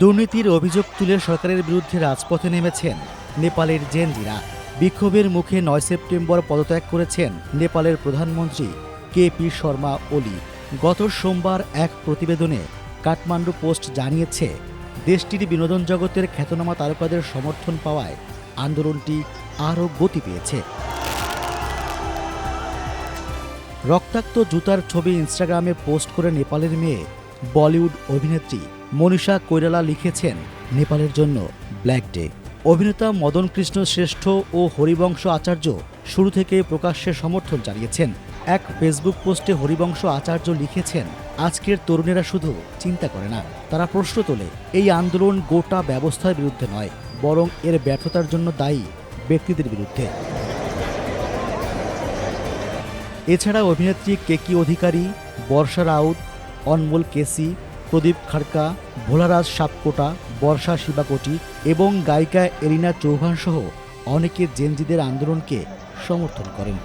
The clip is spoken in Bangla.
দুর্নীতির অভিযোগ তুলে সরকারের বিরুদ্ধে রাজপথে নেমেছেন নেপালের জেনজিরা বিক্ষোভের মুখে নয় সেপ্টেম্বর পদত্যাগ করেছেন নেপালের প্রধানমন্ত্রী কে পি শর্মা ওলি। গত সোমবার এক প্রতিবেদনে কাঠমান্ডু পোস্ট জানিয়েছে, দেশটির বিনোদন জগতের খ্যাতনামা তারকাদের সমর্থন পাওয়ায় আন্দোলনটি আরও গতি পেয়েছে। রক্তাক্ত জুতার ছবি ইনস্টাগ্রামে পোস্ট করে নেপালের মেয়ে বলিউড অভিনেত্রী মনীষা কৈরালা লিখেছেন নেপালের জন্য ব্ল্যাক ডে। অভিনেতা মদন কৃষ্ণ শ্রেষ্ঠ ও হরিবংশ আচার্য শুরু থেকে প্রকাশ্যে সমর্থন জানিয়েছেন। এক ফেসবুক পোস্টে হরিবংশ আচার্য লিখেছেন, আজকের তরুণেরা শুধু চিন্তা করে না, তারা প্রশ্ন তোলে, এই আন্দোলন গোটা ব্যবস্থার বিরুদ্ধে নয়, বরং এর ব্যর্থতার জন্য দায়ী ব্যক্তিদের বিরুদ্ধে। এছাড়া অভিনেত্রী কেকি অধিকারী, বর্ষা রাউত, অনমোল কেসি প্রদীপ খাড়কা, ভোলারাজ সাপকোটা, বর্ষা শিবাকোটি এবং গায়িকা এলিনা চৌহান সহ অনেকে জেনজিদের আন্দোলনকে সমর্থন করেন।